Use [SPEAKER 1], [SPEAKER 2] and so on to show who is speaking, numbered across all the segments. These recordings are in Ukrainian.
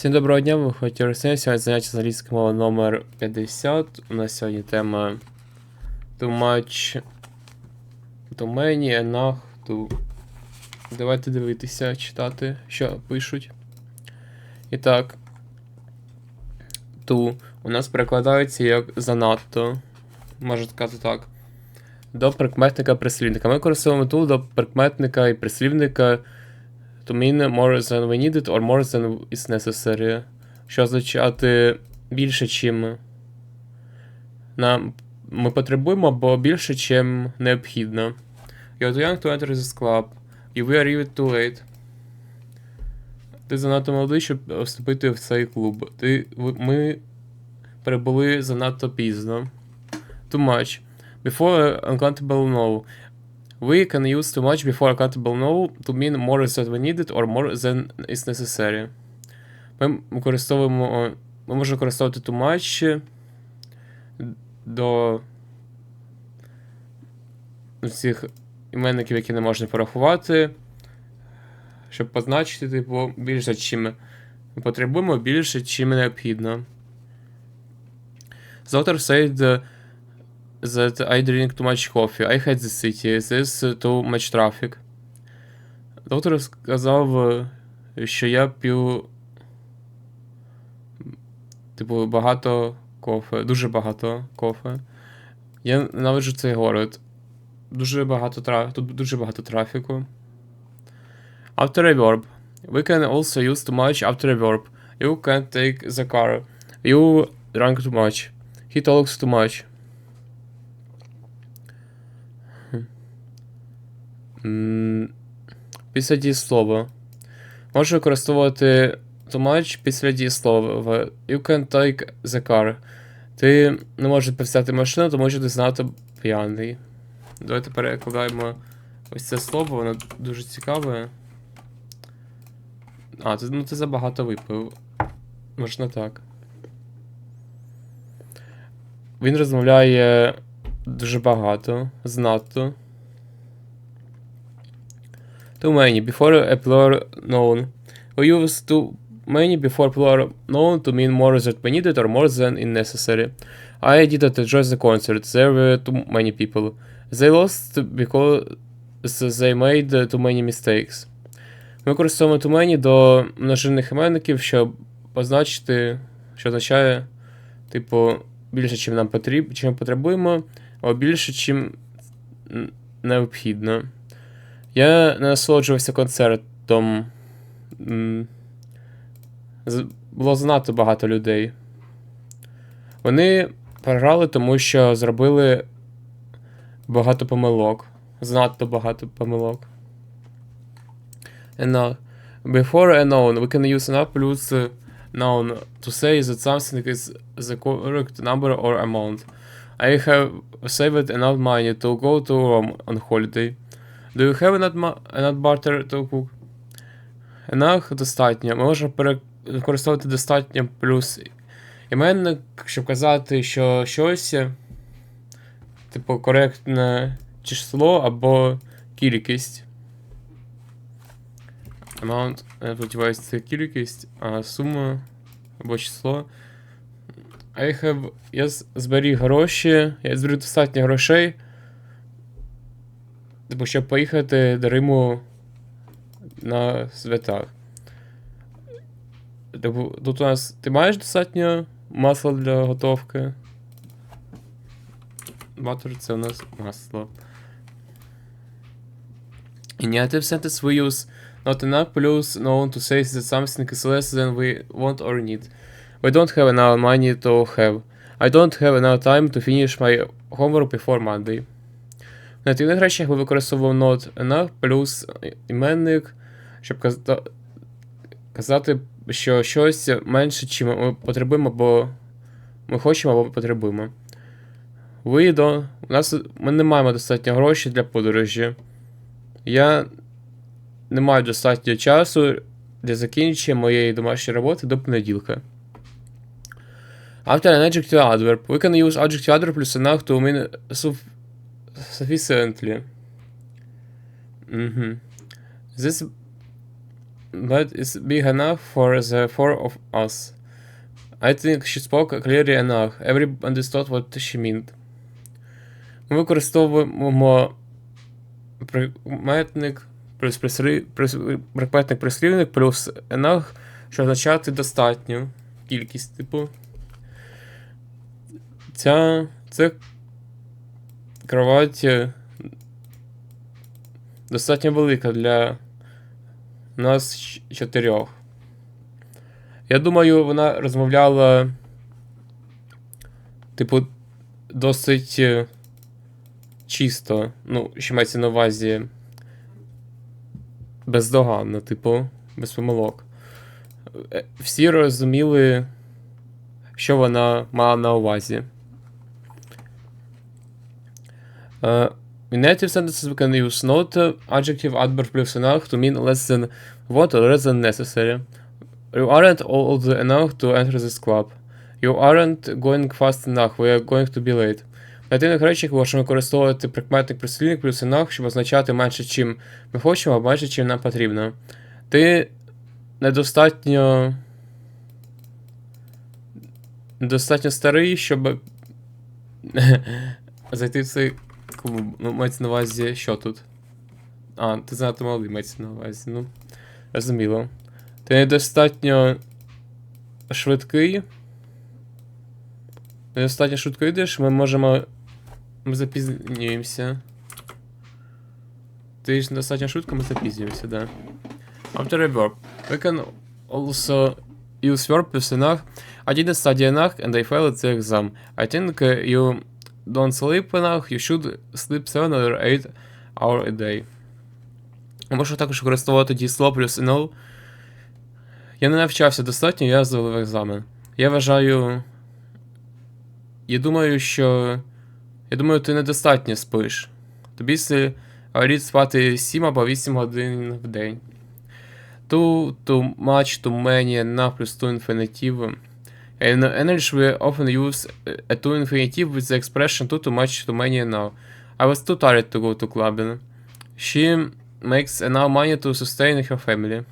[SPEAKER 1] Всім доброго дня, ви хотіли Росія. Сьогодні заняття з англійської мови номер 50. У нас сьогодні тема too much, too many, enough, too... Давайте дивитися, читати, що пишуть. І так. Too у нас перекладається як занадто. Можна сказати так. До прикметника прислівника. Ми користуємо tool до прикметника і прислівника to mean more than we needed or more than is necessary. Нам ми потребуємо, або більше, чим необхідно. Ти занадто молодий, щоб вступити в цей клуб. Ти, ви- ми прибули занадто пізно. Too much. Before uncountable no. We can use too much before uncountable no to mean more than we needed or more than is necessary. Ми використовуємо. Ми можемо використовувати too much до цих іменників, які не можна порахувати. Щоб позначити, типу, більше, чим ми потребуємо, більше, чим необхідно. The author said that I drink too much coffee. I hate the city. Uh, too much traffic. Доктор сказав, е, що я п'ю. Типу, багато кофе, дуже багато кофе. Я ненавиджу цей город. Дуже багато траф... Тут дуже багато трафіку. After a. We can also use too much after a. You can't take the car. You drank too much. He talks too much. Після дієслова. Можу використовувати too much після дієслова. You can take the car. Ти не можеш взяти машину, тому що ти знато п'яний. Давайте перекладаємо ось це слово, воно дуже цікаве. А, ти, ну ти забагато випив. Можна так. Він розмовляє дуже багато, знато. Too many before a plural noun. We use too many before plural noun to mean more than we needed or more than is necessary. I didn't enjoy the concert. There were too many people. They lost because they made too many mistakes. Ми використовуємо too many до множинних іменників, щоб позначити, що означає, типу, більше, чим нам потрібно, чим потребуємо, або більше, чим необхідно. Я насолоджувався концертом. Було занадто багато людей. Вони програли, тому що зробили багато помилок. Занадто багато помилок. Enough. Before a noun, we can use plus uh, noun to say that something is the correct number or amount. I have saved enough money to go to Rome on holiday. Do you have ma- enough butter to cook? Enough достатньо. Ми можемо використовувати достатньо плюс іменник, щоб казати, що щось, типу, коректне число або кількість. Amount сподіваюся, це кількість, а сума або число. I have. Я зберіг гроші, я зберіг достатньо грошей. Типу, щоб поїхати до Риму на святах. Типу, тут у нас. Ти маєш достатньо масла для готовки? Butter це у нас масло. Initiative sentence we use not enough plus known to say that something is less than we want or need. We don't have enough money to have. I don't have enough time to finish my homework before Monday. В нативних речах ми використовуємо not enough плюс іменник, щоб каза- казати, що щось менше, чим ми потребуємо, або ми хочемо, або потребуємо. Don't... У нас ми не маємо достатньо грошей для подорожі. Я не маю достатньо часу для закінчення моєї домашньої роботи до понеділка. After an adjective adverb, we can use adjective adverb plus enough to mean sufficiently. Mhm. This bed is big enough for the four of us. I think she spoke clearly enough. Everyone understood what she meant. Ми використовуємо прикметник плюс прикметник прислівник плюс enough, що означати достатню кількість, типу. Ця. Це кровать достатньо велика для нас чотирьох. Я думаю, вона розмовляла, типу, досить е, чисто. Ну, що мається на увазі. Бездоганно, типу, без помилок. Е, Всі розуміли, що вона мала на увазі. Uh, in native sentences, we can use not uh, adjective, adverb plus enough to mean less than what or less than necessary. You aren't old enough to enter this club. You aren't going fast enough. We are going to be late. В нативних речах можемо використовувати прикметник прислівник плюс enough, щоб означати менше, чим ми хочемо, а менше, чим нам потрібно. Ти недостатньо. Недостатньо старий, щоб зайти в цей клуб. Ну, мається на увазі, що тут? А, ти занадто малий мається на увазі. Ну, розуміло. Ти недостатньо швидкий. Недостатньо швидко йдеш, ми можемо. Ми запізнюємося. Ти ж достатньо швидко, ми запізнюємося, да. After a verb. We can also use verb plus enough. I didn't study enough and I failed the exam. I think uh, you don't sleep enough, you should sleep 7 or 8 hours a day. Можу також використовувати дієслово плюс enough. Я не навчався достатньо, я здав екзамен. Я вважаю. Я думаю, що. Я думаю, ти недостатньо спиш. Тобі слід спати 7 або 8 годин в день. Too, too much, too many, enough плюс to infinitive. In English we often use a to infinitive with the expression too, too much, too many, enough. I was too tired to go to clubbing. She makes enough money to sustain her family.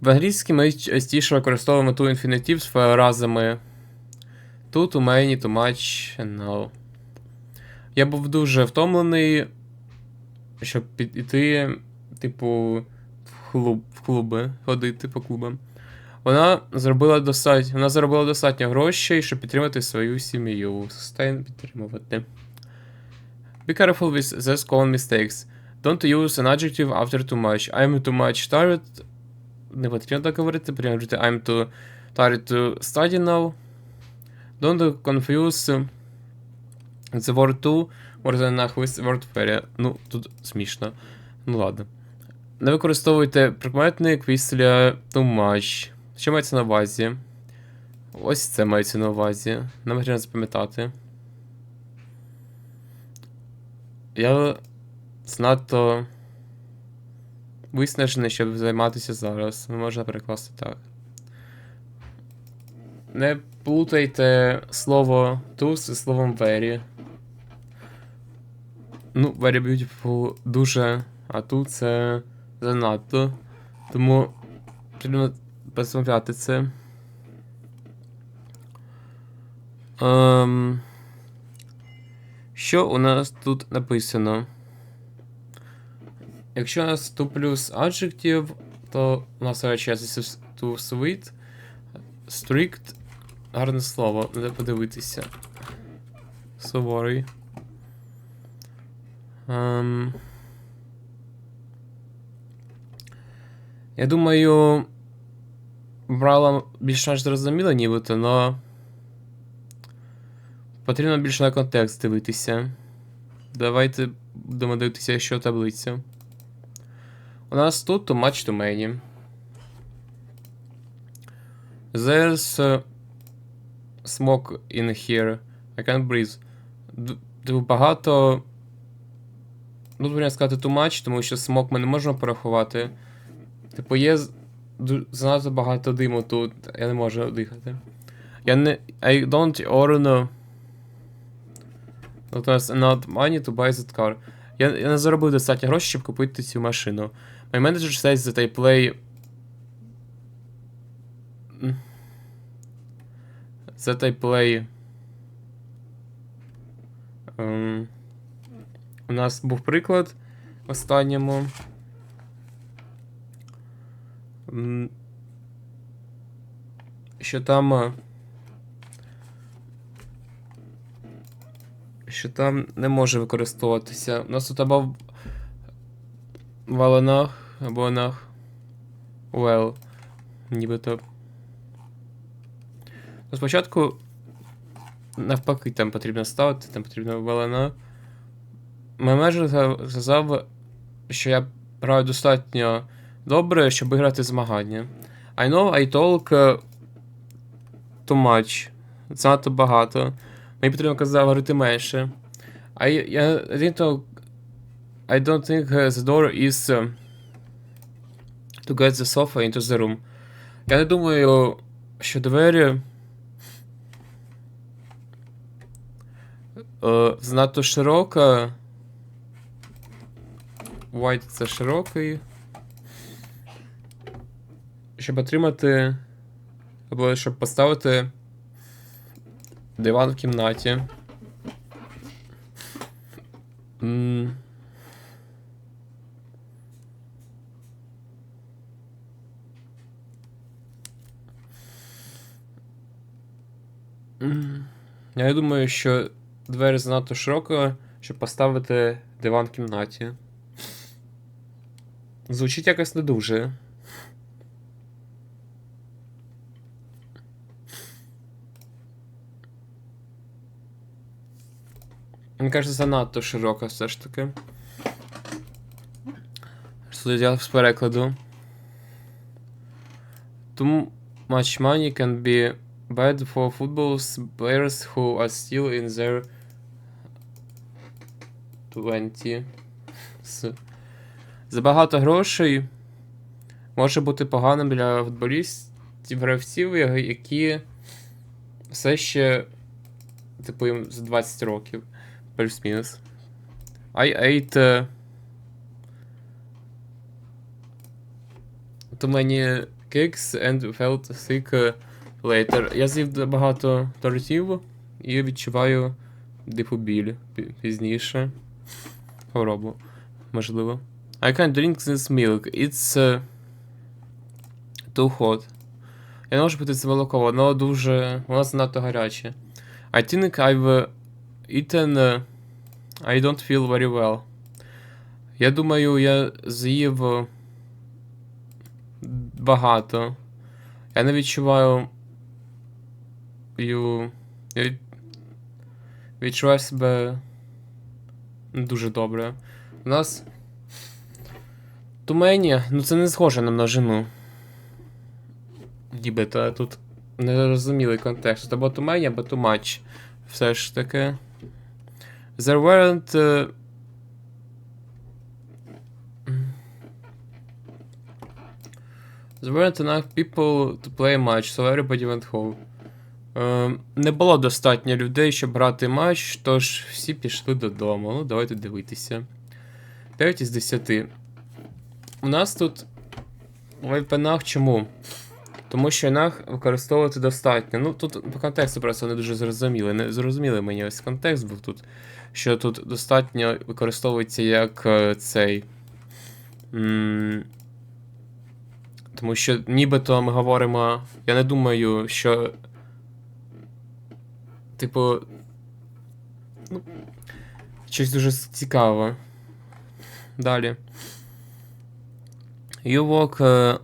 [SPEAKER 1] В англійській ми частіше використовуємо to infinitive з фразами too, too many, too much, enough. Я був дуже втомлений, щоб підійти, типу, в клуб, в клуби, ходити по клубам. Вона зробила достатньо, вона заробила достатньо грошей, щоб підтримати свою сім'ю. Sustain підтримувати. Be careful with these common mistakes. Don't use an adjective after too much. I'm too much tired. Не потрібно так говорити, потрібно говорити I'm too tired to study now. Don't confuse the word to more than enough with word very. Ну, тут смішно. Ну ладно. Не використовуйте прикметник після too much. Що мається на увазі? Ось це мається на увазі. Нам потрібно запам'ятати. Я занадто виснажений, щоб займатися зараз. Ну, можна перекласти так. Не плутайте слово to зі словом very. Ну, very beautiful дуже, а тут це занадто. Тому позмовляти це. Ем, що у нас тут написано? Якщо у нас to плюс adjective, то у нас речається to sweet, strict, гарне слово, треба подивитися. Суворий. Ем, я думаю, брала більш-менш зрозуміло, нібито, але потрібно більше на контекст дивитися. Давайте будемо дивитися, що таблиця. У нас тут too much too many. There's uh, smoke in here. I can't breathe. Типу багато. Ну, потрібно сказати too much, тому що смок ми не можемо порахувати. Типу, є занадто багато диму тут, я не можу дихати. Я не. I don't. От у нас not money to buy that car. Я, я не заробив достатньо грошей, щоб купити цю машину. My manager says that I play. That I play. Ем, у нас був приклад в останньому. Що там. е, Що там не може використовуватися. У нас тут або валанах, або на well. Нібито. Ну, спочатку навпаки там потрібно ставити, там потрібно валана. Мій менеджер сказав, що я граю достатньо добре, щоб виграти змагання. I know I talk uh, too much. Занадто багато. Мені потрібно казав говорити менше. I, я, I think I don't think uh, the door is uh, to get the sofa into the room. Я не думаю, що двері е, занадто широка. White це широкий. Щоб отримати. Або щоб поставити диван в кімнаті. М. Я думаю, що двері занадто широко, щоб поставити диван в кімнаті. Звучить якось не дуже. Мені кажется, занадто широко все ж таки. Що я з перекладу. Too much money can be bad for football players who are still in their 20. С. Забагато грошей може бути поганим для футболістів, гравців, які все ще, типу, їм за 20 років. Плюс-мінус. I ate uh, too many cakes and felt sick later. Я з'їв багато тортів і відчуваю типу біль пізніше. Хворобу. Можливо. I can't drink this milk. It's uh, too hot. Я не можу пити це молоко, воно дуже. воно занадто гаряче. I think I've uh, uh, I don't feel very well. Я думаю, я з'їв е, багато. Я не відчуваю. Я від- відчуваю себе дуже добре. У нас. Тумені, ну це не схоже на множину. Нібито тут нерозумілий контекст. Або тумені, або тумач. Все ж таки. There weren't. Uh... There weren't enough people to play match, so everybody went home. Е, не було достатньо людей, щоб грати матч, тож всі пішли додому. Ну, давайте дивитися. 9 із 10. У нас тут в альпенах чому? Тому що інах використовувати достатньо. Ну, тут по контексту просто не дуже зрозуміли. Не зрозуміли мені ось контекст був тут. Що тут достатньо використовується як е, цей. Тому що нібито ми говоримо. Я не думаю, що. Типу. Ну, щось дуже цікаве. Далі. You walk. е,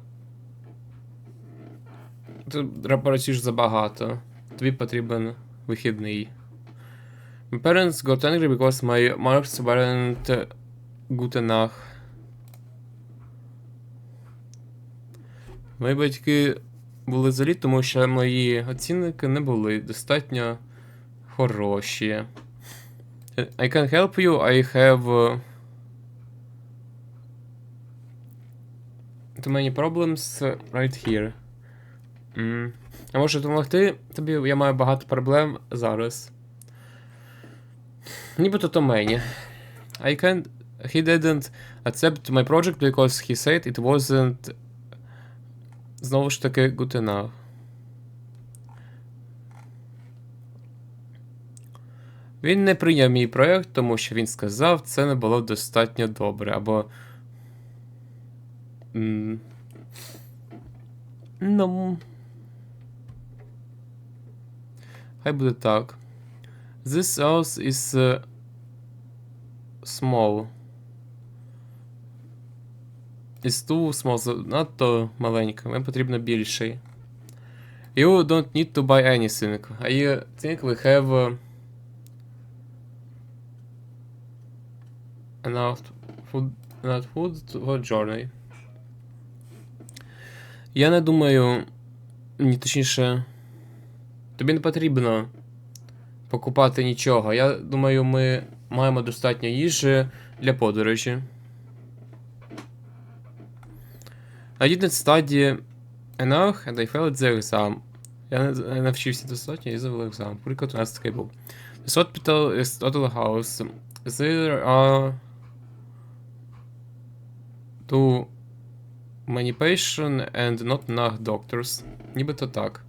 [SPEAKER 1] Ти працюєш забагато. Тобі потрібен вихідний. My parents got angry because my marks weren't good enough. Мої батьки були злі, тому що мої оцінники не були достатньо хороші. I can help you, I have too many problems right here. М. Я можу допомогти тобі, я маю багато проблем зараз. Нібито то мені. I can't he didn't accept my project because he said it wasn't знову ж таки good enough. Він не прийняв мій проєкт, тому що він сказав, це не було достатньо добре, або. Ну. Хай буде так. This house is uh, small. Is too small, занадто маленька. Мені потрібно більший. You don't need to buy anything. I think we have uh, enough food, enough food for journey. Я не думаю. Ні, точніше. Тобі не потрібно покупати нічого. Я думаю, ми маємо достатньо їжі для подорожі. I didn't study enough and I failed the exam. Я навчився достатньо і завели екзамен. Приклад у нас такий був. This hospital is total house. There are too many patients and not enough doctors. Нібито так.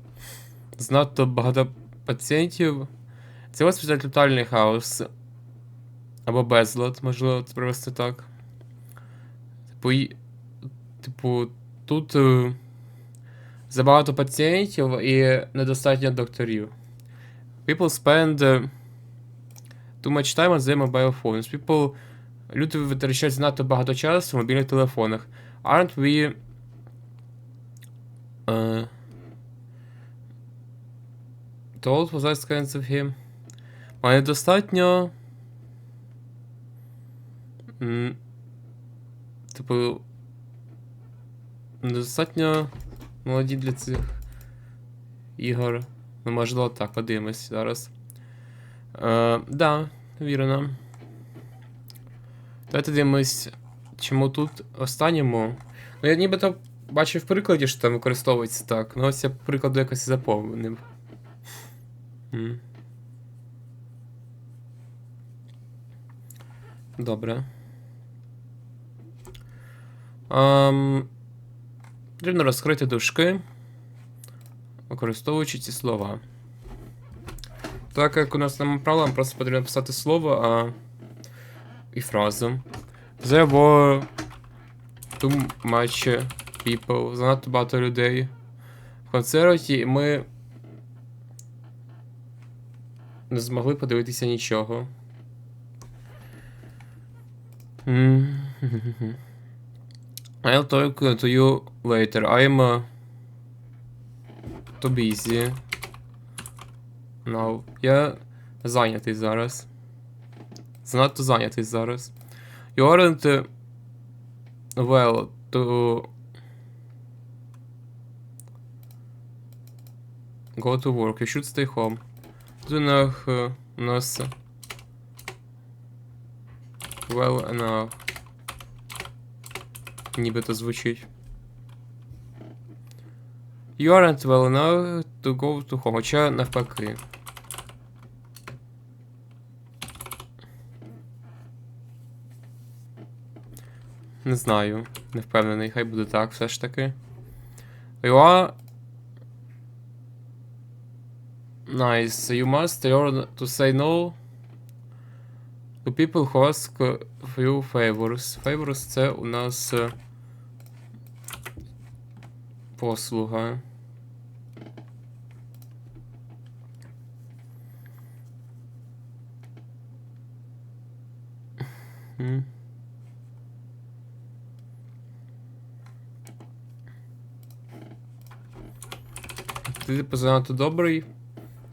[SPEAKER 1] Занадто багато пацієнтів. Це госпіталь тотальний хаос. Або безлад, можливо, це привести так. Типу, і- типу тут е, забагато пацієнтів і недостатньо докторів. People spend е, too much time on their mobile phones. People, люди витрачають занадто багато часу в мобільних телефонах. Aren't we... Uh, told was I kinds of him? Має достатньо. Типу. Недостатньо молоді для цих ігор. Ну, можливо, так, подивимось зараз. Е, да, вірно. Давайте дивимось, чому тут останньому. Ну, я нібито бачив в прикладі, що там використовується так. Ну, ось я прикладу якось заповнив. М. Добре. Ам, потрібно розкрити дужки, використовуючи ці слова. Так як у нас нема правила, нам просто потрібно писати слово а... і фразу. There were too much people. Занадто багато людей в концерті, ми не змогли подивитися нічого. I'll talk to you later. I'm uh, too busy. No. Я зайнятий зараз. Занадто зайнятий зараз. You aren't uh, well to go to work. You should stay home. Uh, у нас well enough. Нібито звучить. You aren't well enough to go to home. Хоча навпаки. Не знаю. Не впевнений. Хай буде так все ж таки. You are... Nice. You must learn to say no to people who ask you favors. Favors це у нас е, послуга. Ти типу занадто добрий,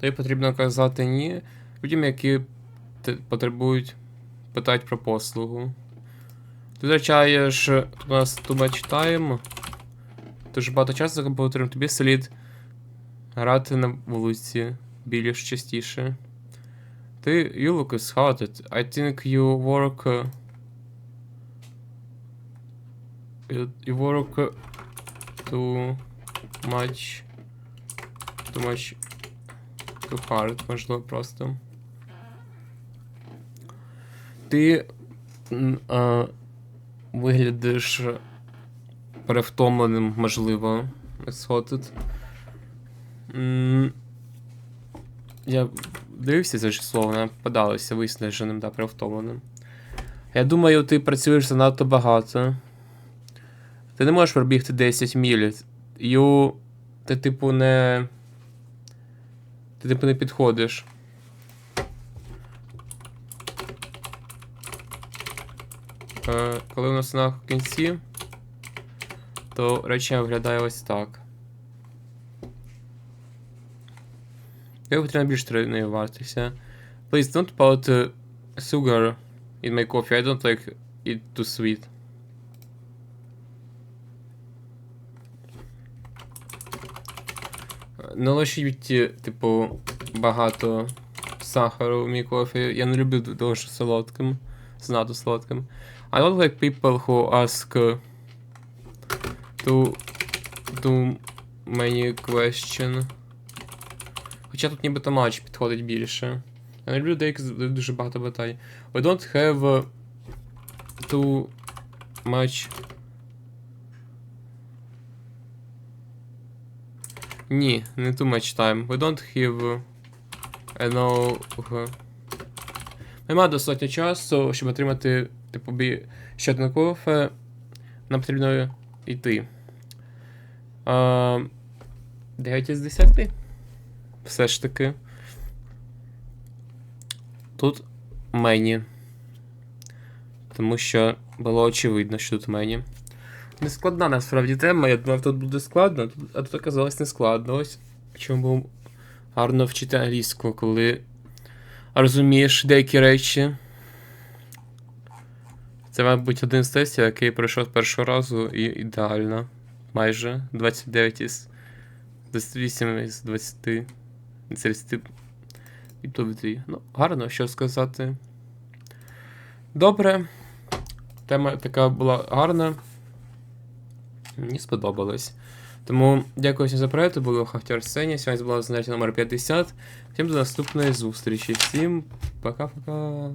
[SPEAKER 1] тобі потрібно казати ні людям, які потребують питають про послугу. Ти втрачаєш тут у нас too much time. Дуже багато часу потрібно тобі слід грати на вулиці більш частіше. Ти you look hard. I think you work. You, you work too much. Too much. Too hard, можливо, просто. Ти а, виглядиш перевтомленим, можливо. Сходить. Я дивився це число, вона подалася виснаженим та перевтомленим. Я думаю, ти працюєш занадто багато. Ти не можеш пробігти 10 міль. Ю. Ти, типу, не. Ти типу не підходиш. Коли у нас на кінці, то речення виглядає ось так. Як потрібно більш тренуватися. Please don't put uh, sugar in my coffee. I don't like it too sweet. Не ложіть, е, типу, багато сахару в мій кофе. Я не люблю дуже солодким. Занадто солодким. I don't like people who ask too, too many question. Хоча тут нібито матч підходить більше. Я не люблю задають дуже багато питань. We don't have too much. Ні, не too much time. We don't have enough. Нема достатньо часу, щоб отримати, типу, ще одне кофе. Нам потрібно йти. А, 9 із 10. Все ж таки. Тут мені. Тому що було очевидно, що тут мені. Не складна насправді тема, я думав, тут буде складно, а тут оказалось не складно. Ось чому було гарно вчити англійську, коли розумієш деякі речі. Це, мабуть, один з тестів, який пройшов першого разу і ідеально. Майже 29 із 28 із 20. 30 і топ-2. Ну, гарно, що сказати. Добре. Тема така була гарна. Мені сподобалось. Тому дякую всім за. Це було Хахтер Арсеній. Сьогодні була заняття номер 50. Всім до наступної зустрічі. Всім пока-пока.